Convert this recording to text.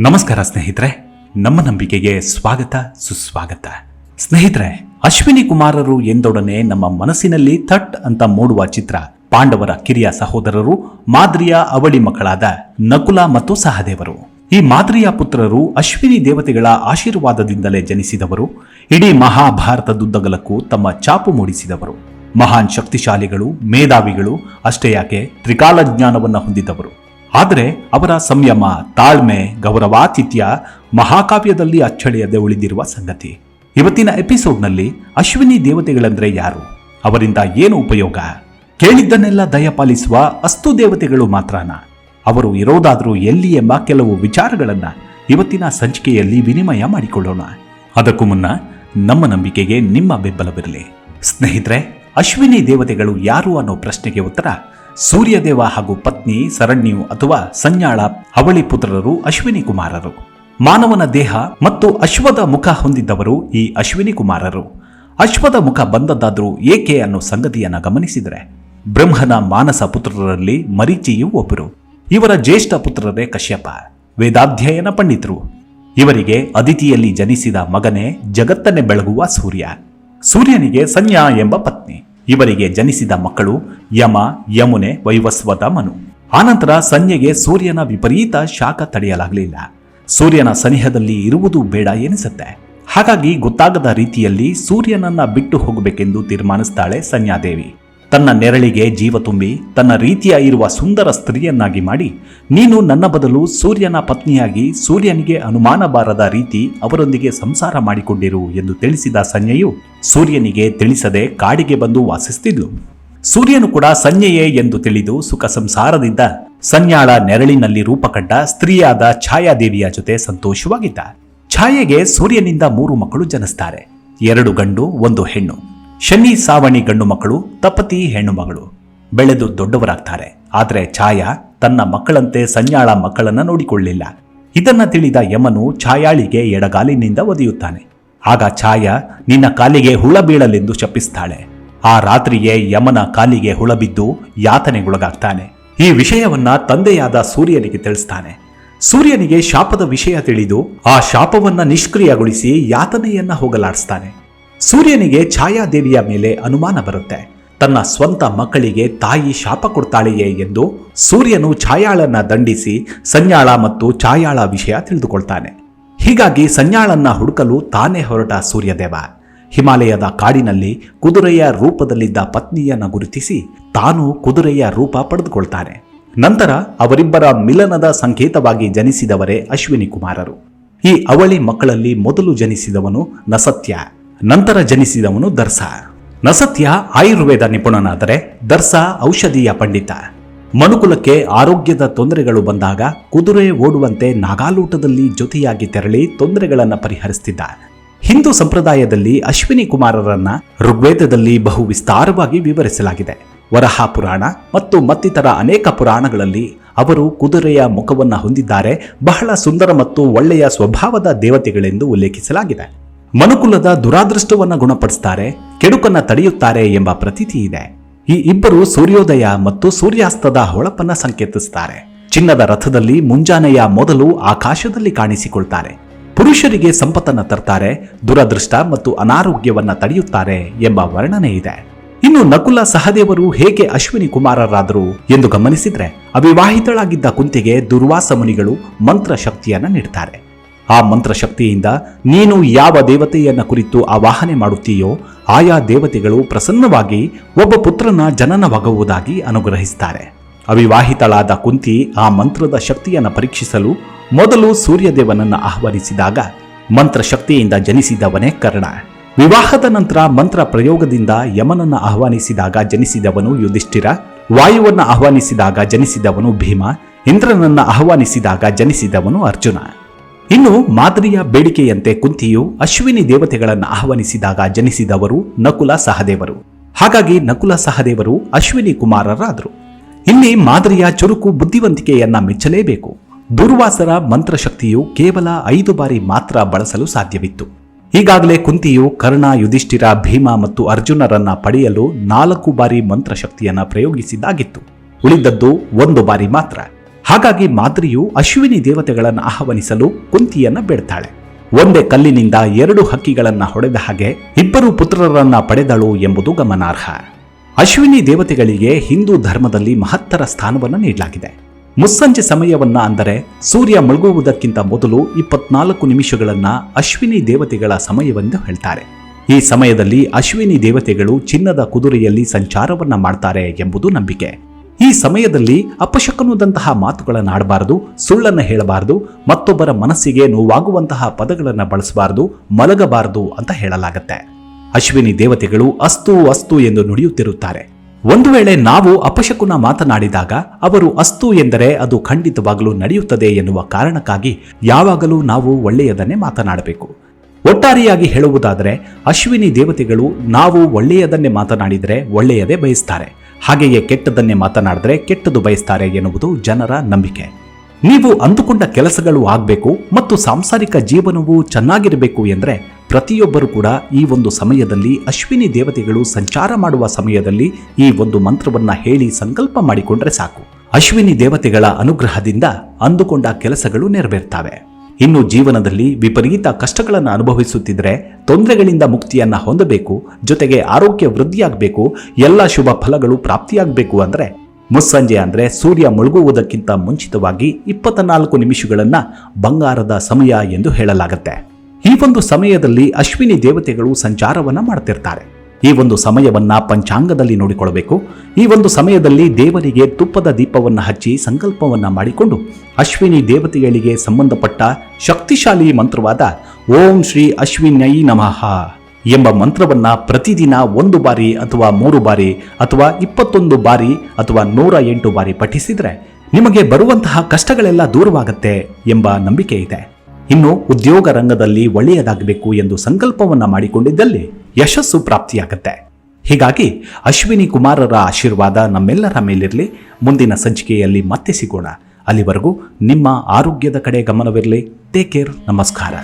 ನಮಸ್ಕಾರ ಸ್ನೇಹಿತರೆ, ನಮ್ಮ ನಂಬಿಕೆಗೆ ಸ್ವಾಗತ, ಸುಸ್ವಾಗತ. ಸ್ನೇಹಿತರೆ, ಅಶ್ವಿನಿ ಕುಮಾರರು ಎಂದೊಡನೆ ನಮ್ಮ ಮನಸ್ಸಿನಲ್ಲಿ ಥಟ್ ಅಂತ ಮೂಡುವ ಚಿತ್ರ ಪಾಂಡವರ ಕಿರಿಯ ಸಹೋದರರು, ಮಾದ್ರಿಯ ಅವಳಿ ಮಕ್ಕಳಾದ ನಕುಲ ಮತ್ತು ಸಹದೇವರು. ಈ ಮಾದ್ರಿಯ ಪುತ್ರರು ಅಶ್ವಿನಿ ದೇವತೆಗಳ ಆಶೀರ್ವಾದದಿಂದಲೇ ಜನಿಸಿದವರು. ಇಡೀ ಮಹಾಭಾರತದುದ್ದಗಲಕ್ಕೂ ತಮ್ಮ ಚಾಪು ಮೂಡಿಸಿದವರು. ಮಹಾನ್ ಶಕ್ತಿಶಾಲಿಗಳು, ಮೇಧಾವಿಗಳು, ಅಷ್ಟೇ ಯಾಕೆ ತ್ರಿಕಾಲ ಜ್ಞಾನವನ್ನು ಹೊಂದಿದವರು. ಆದರೆ ಅವರ ಸಂಯಮ, ತಾಳ್ಮೆ, ಗೌರವಾತಿಥ್ಯ ಮಹಾಕಾವ್ಯದಲ್ಲಿ ಅಚ್ಚಳಿಯದೆ ಉಳಿದಿರುವ ಸಂಗತಿ. ಇವತ್ತಿನ ಎಪಿಸೋಡ್ನಲ್ಲಿ ಅಶ್ವಿನಿ ದೇವತೆಗಳಂದ್ರೆ ಯಾರು? ಅವರಿಂದ ಏನು ಉಪಯೋಗ? ಕೇಳಿದ್ದನ್ನೆಲ್ಲ ದಯಪಾಲಿಸುವ ಅಸ್ತು ದೇವತೆಗಳು ಮಾತ್ರನ? ಅವರು ಇರೋದಾದರೂ ಎಲ್ಲಿ ಎಂಬ ಕೆಲವು ವಿಚಾರಗಳನ್ನು ಇವತ್ತಿನ ಸಂಚಿಕೆಯಲ್ಲಿ ವಿನಿಮಯ ಮಾಡಿಕೊಳ್ಳೋಣ. ಅದಕ್ಕೂ ಮುನ್ನ ನಮ್ಮ ನಂಬಿಕೆಗೆ ನಿಮ್ಮ ಬೆಂಬಲವಿರಲಿ. ಸ್ನೇಹಿತರೆ, ಅಶ್ವಿನಿ ದೇವತೆಗಳು ಯಾರು ಅನ್ನೋ ಪ್ರಶ್ನೆಗೆ ಉತ್ತರ ಸೂರ್ಯದೇವ ಹಾಗೂ ಪತ್ನಿ ಸರಣ್ಯು ಅಥವಾ ಸಂಜ್ಞಾಳ ಅವಳಿ ಪುತ್ರರು ಅಶ್ವಿನಿ ಕುಮಾರರು. ಮಾನವನ ದೇಹ ಮತ್ತು ಅಶ್ವದ ಮುಖ ಹೊಂದಿದ್ದವರು ಈ ಅಶ್ವಿನಿ ಕುಮಾರರು. ಅಶ್ವದ ಮುಖ ಬಂದದ್ದಾದರೂ ಏಕೆ ಅನ್ನೋ ಸಂಗತಿಯನ್ನ ಗಮನಿಸಿದರೆ, ಬ್ರಹ್ಮನ ಮಾನಸ ಪುತ್ರರಲ್ಲಿ ಮರೀಚಿಯೂ ಒಬ್ಬರು. ಇವರ ಜ್ಯೇಷ್ಠ ಪುತ್ರರೇ ಕಶ್ಯಪ, ವೇದಾಧ್ಯಯನ ಪಂಡಿತರು. ಇವರಿಗೆ ಅದಿತಿಯಲ್ಲಿ ಜನಿಸಿದ ಮಗನೇ ಜಗತ್ತನ್ನೇ ಬೆಳಗುವ ಸೂರ್ಯ. ಸೂರ್ಯನಿಗೆ ಸಂಜ್ಞಾ ಎಂಬ ಪತ್ನಿ. ಇವರಿಗೆ ಜನಿಸಿದ ಮಕ್ಕಳು ಯಮ, ಯಮುನೆ ವೈವಸ್ವತ ಮನು. ಆನಂತರ ಸಂಜೆಗೆ ಸೂರ್ಯನ ವಿಪರೀತ ಶಾಖ ತಡೆಯಲಾಗಲಿಲ್ಲ. ಸೂರ್ಯನ ಸನಿಹದಲ್ಲಿ ಇರುವುದು ಬೇಡ ಎನಿಸುತ್ತೆ. ಹಾಗಾಗಿ ಗೊತ್ತಾಗದ ರೀತಿಯಲ್ಲಿ ಸೂರ್ಯನನ್ನ ಬಿಟ್ಟು ಹೋಗಬೇಕೆಂದು ತೀರ್ಮಾನಿಸ್ತಾಳೆ ಸಂಜ್ಞಾದೇವಿ. ತನ್ನ ನೆರಳಿಗೆ ಜೀವ ತುಂಬಿ ತನ್ನ ರೀತಿಯ ಇರುವ ಸುಂದರ ಸ್ತ್ರೀಯನ್ನಾಗಿ ಮಾಡಿ, ನೀನು ನನ್ನ ಬದಲು ಸೂರ್ಯನ ಪತ್ನಿಯಾಗಿ ಸೂರ್ಯನಿಗೆ ಅನುಮಾನ ಬಾರದ ರೀತಿ ಅವರೊಂದಿಗೆ ಸಂಸಾರ ಮಾಡಿಕೊಂಡಿರು ಎಂದು ತಿಳಿಸಿದ ಸಂಜೆಯು ಸೂರ್ಯನಿಗೆ ತಿಳಿಸದೆ ಕಾಡಿಗೆ ಬಂದು ವಾಸಿಸ್ತಿದ್ಲು. ಸೂರ್ಯನು ಕೂಡ ಸಂಜೆಯೇ ಎಂದು ತಿಳಿದು ಸುಖ ಸಂಸಾರದಿಂದ ಸಂಜಾಳ ನೆರಳಿನಲ್ಲಿ ರೂಪ ಕಂಡ ಸ್ತ್ರೀಯಾದ ಛಾಯಾದೇವಿಯ ಜೊತೆ ಸಂತೋಷವಾಗಿದ್ದ. ಛಾಯೆಗೆ ಸೂರ್ಯನಿಂದ ಮೂರು ಮಕ್ಕಳು ಜನಿಸ್ತಾರೆ. ಎರಡು ಗಂಡು, ಒಂದು ಹೆಣ್ಣು. ಶನಿ ಸಾವಣಿ ಗಂಡು ಮಕ್ಕಳು, ತಪತಿ ಹೆಣ್ಣು ಮಗಳು. ಬೆಳೆದು ದೊಡ್ಡವರಾಗ್ತಾರೆ. ಆದರೆ ಛಾಯಾ ತನ್ನ ಮಕ್ಕಳಂತೆ ಸಂಜಾಳ ಮಕ್ಕಳನ್ನ ನೋಡಿಕೊಳ್ಳಿಲ್ಲ. ಇದನ್ನ ತಿಳಿದ ಯಮನು ಛಾಯಾಳಿಗೆ ಎಡಗಾಲಿನಿಂದ ಒದೆಯುತ್ತಾನೆ. ಆಗ ಛಾಯಾ, ನಿನ್ನ ಕಾಲಿಗೆ ಹುಳ ಬೀಳಲೆಂದು ಶಪಿಸ್ತಾಳೆ. ಆ ರಾತ್ರಿಯೇ ಯಮನ ಕಾಲಿಗೆ ಹುಳ ಬಿದ್ದು ಯಾತನೆಗೊಳಗಾಗ್ತಾನೆ. ಈ ವಿಷಯವನ್ನ ತಂದೆಯಾದ ಸೂರ್ಯನಿಗೆ ತಿಳಿಸ್ತಾನೆ. ಸೂರ್ಯನಿಗೆ ಶಾಪದ ವಿಷಯ ತಿಳಿದು ಆ ಶಾಪವನ್ನ ನಿಷ್ಕ್ರಿಯಗೊಳಿಸಿ ಯಾತನೆಯನ್ನ ಹೋಗಲಾಡಿಸ್ತಾನೆ. ಸೂರ್ಯನಿಗೆ ಛಾಯಾದೇವಿಯ ಮೇಲೆ ಅನುಮಾನ ಬರುತ್ತೆ. ತನ್ನ ಸ್ವಂತ ಮಕ್ಕಳಿಗೆ ತಾಯಿ ಶಾಪ ಕೊಡ್ತಾಳೆಯೇ ಎಂದು ಸೂರ್ಯನು ಛಾಯಾಳನ್ನ ದಂಡಿಸಿ ಸಂಜಾಳ ಮತ್ತು ಛಾಯಾಳ ವಿಷಯ ತಿಳಿದುಕೊಳ್ತಾನೆ. ಹೀಗಾಗಿ ಸಂಜಾಳನ್ನ ಹುಡುಕಲು ತಾನೇ ಹೊರಟ ಸೂರ್ಯದೇವ. ಹಿಮಾಲಯದ ಕಾಡಿನಲ್ಲಿ ಕುದುರೆಯ ರೂಪದಲ್ಲಿದ್ದ ಪತ್ನಿಯನ್ನ ಗುರುತಿಸಿ ತಾನು ಕುದುರೆಯ ರೂಪ ಪಡೆದುಕೊಳ್ತಾನೆ. ನಂತರ ಅವರಿಬ್ಬರ ಮಿಲನದ ಸಂಕೇತವಾಗಿ ಜನಿಸಿದವರೇ ಅಶ್ವಿನಿ ಕುಮಾರರು. ಈ ಅವಳಿ ಮಕ್ಕಳಲ್ಲಿ ಮೊದಲು ಜನಿಸಿದವನು ನಸತ್ಯ. ನಂತರ ಜನಿಸಿದವನು ದರ್ಸ. ನಸತ್ಯ ಆಯುರ್ವೇದ ನಿಪುಣನಾದರೆ ದರ್ಸ ಔಷಧೀಯ ಪಂಡಿತ. ಮನುಕುಲಕ್ಕೆ ಆರೋಗ್ಯದ ತೊಂದರೆಗಳು ಬಂದಾಗ ಕುದುರೆ ಓಡುವಂತೆ ನಾಗಾಲೂಟದಲ್ಲಿ ಜೊತೆಯಾಗಿ ತೆರಳಿ ತೊಂದರೆಗಳನ್ನು ಪರಿಹರಿಸುತ್ತಿದ್ದ ಹಿಂದೂ ಸಂಪ್ರದಾಯದಲ್ಲಿ ಅಶ್ವಿನಿ ಕುಮಾರರನ್ನ ಋಗ್ವೇದದಲ್ಲಿ ಬಹು ವಿಸ್ತಾರವಾಗಿ ವಿವರಿಸಲಾಗಿದೆ. ವರಹ ಪುರಾಣ ಮತ್ತು ಮತ್ತಿತರ ಅನೇಕ ಪುರಾಣಗಳಲ್ಲಿ ಅವರು ಕುದುರೆಯ ಮುಖವನ್ನು ಹೊಂದಿದ್ದಾರೆ. ಬಹಳ ಸುಂದರ ಮತ್ತು ಒಳ್ಳೆಯ ಸ್ವಭಾವದ ದೇವತೆಗಳೆಂದು ಉಲ್ಲೇಖಿಸಲಾಗಿದೆ. ಮನುಕುಲದ ದುರಾದೃಷ್ಟವನ್ನ ಗುಣಪಡಿಸ್ತಾರೆ, ಕೆಡುಕನ್ನ ತಡೆಯುತ್ತಾರೆ ಎಂಬ ಪ್ರತೀತಿ ಇದೆ. ಈ ಇಬ್ಬರು ಸೂರ್ಯೋದಯ ಮತ್ತು ಸೂರ್ಯಾಸ್ತದ ಹೊಳಪನ್ನ ಸಂಕೇತಿಸುತ್ತಾರೆ ಚಿನ್ನದ ರಥದಲ್ಲಿ ಮುಂಜಾನೆಯ ಮೊದಲು ಆಕಾಶದಲ್ಲಿ ಕಾಣಿಸಿಕೊಳ್ತಾರೆ. ಪುರುಷರಿಗೆ ಸಂಪತ್ತನ್ನ ತರ್ತಾರೆ, ದುರದೃಷ್ಟ ಮತ್ತು ಅನಾರೋಗ್ಯವನ್ನ ತಡೆಯುತ್ತಾರೆ ಎಂಬ ವರ್ಣನೆ ಇದೆ. ಇನ್ನು ನಕುಲ ಸಹದೇವರು ಹೇಗೆ ಅಶ್ವಿನಿ ಕುಮಾರರಾದರು ಎಂದು ಗಮನಿಸಿದ್ರೆ, ಅವಿವಾಹಿತಳಾಗಿದ್ದ ಕುಂತಿಗೆ ದುರ್ವಾಸ ಮುನಿಗಳು ಮಂತ್ರ ಶಕ್ತಿಯನ್ನ ನೀಡ್ತಾರೆ. ಆ ಮಂತ್ರ ಶಕ್ತಿಯಿಂದ ನೀನು ಯಾವ ದೇವತೆಯನ್ನ ಕುರಿತು ಆವಾಹನೆ ಮಾಡುತ್ತೀಯೋ ಆಯಾ ದೇವತೆಗಳು ಪ್ರಸನ್ನವಾಗಿ ಒಬ್ಬ ಪುತ್ರನ ಜನನವಾಗುವುದಾಗಿ ಅನುಗ್ರಹಿಸುತ್ತಾರೆ ಅವಿವಾಹಿತಳಾದ ಕುಂತಿ ಆ ಮಂತ್ರದ ಶಕ್ತಿಯನ್ನು ಪರೀಕ್ಷಿಸಲು ಮೊದಲು ಸೂರ್ಯದೇವನನ್ನ ಆಹ್ವಾನಿಸಿದಾಗ ಮಂತ್ರ ಶಕ್ತಿಯಿಂದ ಜನಿಸಿದವನೇ ಕರ್ಣ. ವಿವಾಹದ ನಂತರ ಮಂತ್ರ ಪ್ರಯೋಗದಿಂದ ಯಮನನ್ನ ಆಹ್ವಾನಿಸಿದಾಗ ಜನಿಸಿದವನು ಯುಧಿಷ್ಠಿರ, ವಾಯುವನ್ನ ಆಹ್ವಾನಿಸಿದಾಗ ಜನಿಸಿದವನು ಭೀಮ, ಇಂದ್ರನನ್ನ ಆಹ್ವಾನಿಸಿದಾಗ ಜನಿಸಿದವನು ಅರ್ಜುನ. ಇನ್ನು ಮಾದರಿಯ ಬೇಡಿಕೆಯಂತೆ ಕುಂತಿಯು ಅಶ್ವಿನಿ ದೇವತೆಗಳನ್ನು ಆಹ್ವಾನಿಸಿದಾಗ ಜನಿಸಿದವರು ನಕುಲ ಸಹದೇವರು. ಹಾಗಾಗಿ ನಕುಲ ಸಹದೇವರು ಅಶ್ವಿನಿ ಕುಮಾರರಾದರು. ಇಲ್ಲಿ ಮಾದರಿಯ ಚುರುಕು ಬುದ್ಧಿವಂತಿಕೆಯನ್ನ ಮೆಚ್ಚಲೇಬೇಕು. ದುರ್ವಾಸರ ಮಂತ್ರಶಕ್ತಿಯು ಕೇವಲ ಐದು ಬಾರಿ ಮಾತ್ರ ಬಳಸಲು ಸಾಧ್ಯವಿತ್ತು. ಈಗಾಗಲೇ ಕುಂತಿಯು ಕರ್ಣ, ಯುಧಿಷ್ಠಿರ, ಭೀಮ ಮತ್ತು ಅರ್ಜುನರನ್ನ ಪಡೆಯಲು ನಾಲ್ಕು ಬಾರಿ ಮಂತ್ರಶಕ್ತಿಯನ್ನು ಪ್ರಯೋಗಿಸಿದ್ದಾಗಿತ್ತು. ಉಳಿದದ್ದು ಒಂದು ಬಾರಿ ಮಾತ್ರ. ಹಾಗಾಗಿ ಮಾದ್ರಿಯು ಅಶ್ವಿನಿ ದೇವತೆಗಳನ್ನು ಆಹ್ವಾನಿಸಲು ಕುಂತಿಯನ್ನ ಬೇಡ್ತಾಳೆ. ಒಂದೇ ಕಲ್ಲಿನಿಂದ ಎರಡು ಹಕ್ಕಿಗಳನ್ನ ಹೊಡೆದ ಹಾಗೆ ಇಬ್ಬರು ಪುತ್ರರನ್ನ ಪಡೆದಳು ಎಂಬುದು ಗಮನಾರ್ಹ. ಅಶ್ವಿನಿ ದೇವತೆಗಳಿಗೆ ಹಿಂದೂ ಧರ್ಮದಲ್ಲಿ ಮಹತ್ತರ ಸ್ಥಾನವನ್ನು ನೀಡಲಾಗಿದೆ. ಮುಸ್ಸಂಜೆ ಸಮಯವನ್ನ ಅಂದರೆ ಸೂರ್ಯ ಮುಳುಗುವುದಕ್ಕಿಂತ ಮೊದಲು ಇಪ್ಪತ್ನಾಲ್ಕು ನಿಮಿಷಗಳನ್ನ ಅಶ್ವಿನಿ ದೇವತೆಗಳ ಸಮಯವೆಂದು ಹೇಳ್ತಾರೆ. ಈ ಸಮಯದಲ್ಲಿ ಅಶ್ವಿನಿ ದೇವತೆಗಳು ಚಿನ್ನದ ಕುದುರೆಯಲ್ಲಿ ಸಂಚಾರವನ್ನ ಮಾಡ್ತಾರೆ ಎಂಬುದು ನಂಬಿಕೆ. ಈ ಸಮಯದಲ್ಲಿ ಅಪಶಕನುದಂತಹ ಮಾತುಗಳನ್ನು ಆಡಬಾರದು, ಸುಳ್ಳನ್ನು ಹೇಳಬಾರದು, ಮತ್ತೊಬ್ಬರ ಮನಸ್ಸಿಗೆ ನೋವಾಗುವಂತಹ ಪದಗಳನ್ನು ಬಳಸಬಾರದು, ಮಲಗಬಾರದು ಅಂತ ಹೇಳಲಾಗುತ್ತೆ. ಅಶ್ವಿನಿ ದೇವತೆಗಳು ಅಸ್ತು ಅಸ್ತು ಎಂದು ನುಡಿಯುತ್ತಿರುತ್ತಾರೆ. ಒಂದು ವೇಳೆ ನಾವು ಅಪಶಕುನ ಮಾತನಾಡಿದಾಗ ಅವರು ಅಸ್ತು ಎಂದರೆ ಅದು ಖಂಡಿತವಾಗಲೂ ನಡೆಯುತ್ತದೆ ಎನ್ನುವ ಕಾರಣಕ್ಕಾಗಿ ಯಾವಾಗಲೂ ನಾವು ಒಳ್ಳೆಯದನ್ನೇ ಮಾತನಾಡಬೇಕು. ಒಟ್ಟಾರೆಯಾಗಿ ಹೇಳುವುದಾದರೆ, ಅಶ್ವಿನಿ ದೇವತೆಗಳು ನಾವು ಒಳ್ಳೆಯದನ್ನೇ ಮಾತನಾಡಿದರೆ ಒಳ್ಳೆಯದೇ ಬಯಸ್ತಾರೆ. ಹಾಗೆಯೇ ಕೆಟ್ಟದನ್ನೇ ಮಾತನಾಡಿದ್ರೆ ಕೆಟ್ಟದು ಬಯಸ್ತಾರೆ ಎನ್ನುವುದು ಜನರ ನಂಬಿಕೆ. ನೀವು ಅಂದುಕೊಂಡ ಕೆಲಸಗಳು ಆಗಬೇಕು ಮತ್ತು ಸಾಂಸಾರಿಕ ಜೀವನವು ಚೆನ್ನಾಗಿರಬೇಕು ಎಂದರೆ ಪ್ರತಿಯೊಬ್ಬರು ಕೂಡ ಈ ಒಂದು ಸಮಯದಲ್ಲಿ ಅಶ್ವಿನಿ ದೇವತೆಗಳು ಸಂಚಾರ ಮಾಡುವ ಸಮಯದಲ್ಲಿ ಈ ಒಂದು ಮಂತ್ರವನ್ನು ಹೇಳಿ ಸಂಕಲ್ಪ ಮಾಡಿಕೊಂಡ್ರೆ ಸಾಕು. ಅಶ್ವಿನಿ ದೇವತೆಗಳ ಅನುಗ್ರಹದಿಂದ ಅಂದುಕೊಂಡ ಕೆಲಸಗಳು ನೆರವೇರ್ತವೆ. ಇನ್ನು ಜೀವನದಲ್ಲಿ ವಿಪರೀತ ಕಷ್ಟಗಳನ್ನು ಅನುಭವಿಸುತ್ತಿದ್ದರೆ ತೊಂದರೆಗಳಿಂದ ಮುಕ್ತಿಯನ್ನ ಹೊಂದಬೇಕು, ಜೊತೆಗೆ ಆರೋಗ್ಯ ವೃದ್ಧಿಯಾಗಬೇಕು, ಎಲ್ಲ ಶುಭ ಫಲಗಳು ಪ್ರಾಪ್ತಿಯಾಗಬೇಕು ಅಂದರೆ ಮುಸ್ಸಂಜೆ ಅಂದರೆ ಸೂರ್ಯ ಮುಳುಗುವುದಕ್ಕಿಂತ ಮುಂಚಿತವಾಗಿ ಇಪ್ಪತ್ತ ನಾಲ್ಕು ನಿಮಿಷಗಳನ್ನು ಬಂಗಾರದ ಸಮಯ ಎಂದು ಹೇಳಲಾಗುತ್ತೆ. ಈ ಒಂದು ಸಮಯದಲ್ಲಿ ಅಶ್ವಿನಿ ದೇವತೆಗಳು ಸಂಚಾರವನ್ನು ಮಾಡ್ತಿರ್ತಾರೆ. ಈ ಒಂದು ಸಮಯವನ್ನ ಪಂಚಾಂಗದಲ್ಲಿ ನೋಡಿಕೊಳ್ಳಬೇಕು. ಈ ಒಂದು ಸಮಯದಲ್ಲಿ ದೇವರಿಗೆ ತುಪ್ಪದ ದೀಪವನ್ನು ಹಚ್ಚಿ ಸಂಕಲ್ಪವನ್ನ ಮಾಡಿಕೊಂಡು ಅಶ್ವಿನಿ ದೇವತೆಗಳಿಗೆ ಸಂಬಂಧಪಟ್ಟ ಶಕ್ತಿಶಾಲಿ ಮಂತ್ರವಾದ ಓಂ ಶ್ರೀ ಅಶ್ವಿನೈ ನಮಃ ಎಂಬ ಮಂತ್ರವನ್ನು ಪ್ರತಿದಿನ ಒಂದು ಬಾರಿ ಅಥವಾ ಮೂರು ಬಾರಿ ಅಥವಾ ಇಪ್ಪತ್ತೊಂದು ಬಾರಿ ಅಥವಾ ನೂರ ಎಂಟು ಬಾರಿ ಪಠಿಸಿದರೆ ನಿಮಗೆ ಬರುವಂತಹ ಕಷ್ಟಗಳೆಲ್ಲ ದೂರವಾಗತ್ತೆ ಎಂಬ ನಂಬಿಕೆ ಇದೆ. ಇನ್ನು ಉದ್ಯೋಗ ರಂಗದಲ್ಲಿ ಒಳ್ಳೆಯದಾಗಬೇಕು ಎಂದು ಸಂಕಲ್ಪವನ್ನ ಮಾಡಿಕೊಂಡಿದ್ದಲ್ಲಿ ಯಶಸ್ಸು ಪ್ರಾಪ್ತಿಯಾಗತ್ತೆ. ಹೀಗಾಗಿ ಅಶ್ವಿನಿ ಕುಮಾರರ ಆಶೀರ್ವಾದ ನಮ್ಮೆಲ್ಲರ ಮೇಲಿರಲಿ. ಮುಂದಿನ ಸಂಚಿಕೆಯಲ್ಲಿ ಮತ್ತೆ ಸಿಗೋಣ. ಅಲ್ಲಿವರೆಗೂ ನಿಮ್ಮ ಆರೋಗ್ಯದ ಕಡೆ ಗಮನವಿರಲಿ. ಟೇಕ್ ಕೇರ್ ನಮಸ್ಕಾರ.